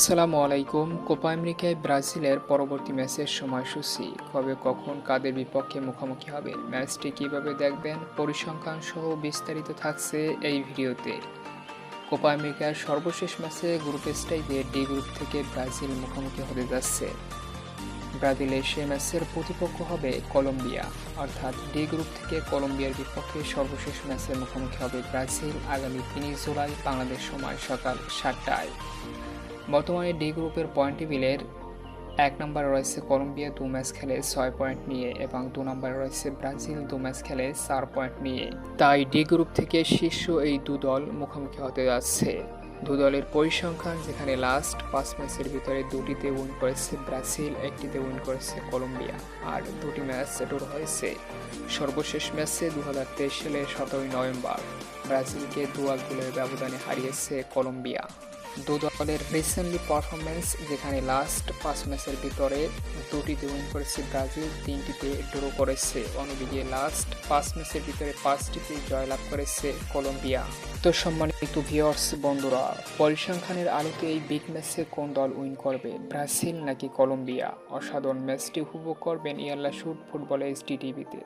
আসসালামু আলাইকুম। কোপা আমেরিকায় ব্রাজিলের পরবর্তী ম্যাচের সময়সূচি। কবে, কখন, কাদের বিপক্ষে মুখোমুখি হবে, ম্যাচটি কীভাবে দেখবেন পরিসংখ্যান সহ বিস্তারিত থাকছে এই ভিডিওতে। কোপা আমেরিকার সর্বশেষ ম্যাচে গ্রুপ স্টাইলে ডি গ্রুপ থেকে ব্রাজিল মুখোমুখি হতে যাচ্ছে। ব্রাজিলের সে ম্যাচের প্রতিপক্ষ হবে কলম্বিয়া। অর্থাৎ ডি গ্রুপ থেকে কলম্বিয়ার বিপক্ষে সর্বশেষ ম্যাচের মুখোমুখি হবে ব্রাজিল আগামী তিনই জুলাই বাংলাদেশ সময় সকাল সাতটায়। বর্তমানে ডি গ্রুপের পয়েন্ট টেবিলের এক নম্বরে রয়েছে কলম্বিয়া দু ম্যাচ খেলে ছয় পয়েন্ট নিয়ে এবং দু নম্বরে রয়েছে ব্রাজিল দু ম্যাচ খেলে চার পয়েন্ট নিয়ে। তাই ডি গ্রুপ থেকে শীর্ষ এই দু দল মুখোমুখি হতে যাচ্ছে। দু দলের পরিসংখ্যান যেখানে লাস্ট পাঁচ ম্যাচের ভিতরে দুটিতে উইন করেছে ব্রাজিল, একটিতে উইন করেছে কলম্বিয়া, আর দুটি ম্যাচ ড্র হয়েছে। সর্বশেষ ম্যাচে দু হাজার তেইশ সালের সতেরোই নভেম্বর ব্রাজিলকে দু এক গোলের ব্যবধানে হারিয়েছে কলম্বিয়া। দু দলের রিসেন্টলি পারফরমেন্স যেখানে লাস্ট পাঁচ ম্যাচের ভিতরে দুটিতে উইন করেছে ব্রাজিল, তিনটিতে ড্র করেছে। অন্যদিকে লাস্ট পাঁচ ম্যাচের ভিতরে পাঁচটিতে জয়লাভ করেছে কলম্বিয়া। তো সম্মানিত ভিওর্স বন্ধুরা পরিসংখ্যানের আলোকে এই বিগ ম্যাচে কোন দল উইন করবে, ব্রাজিল নাকি কলম্বিয়া? অসাধারণ ম্যাচটি উপভোগ করবেন ইয়াল্লা শুট ফুটবল এইচডি টিভিতে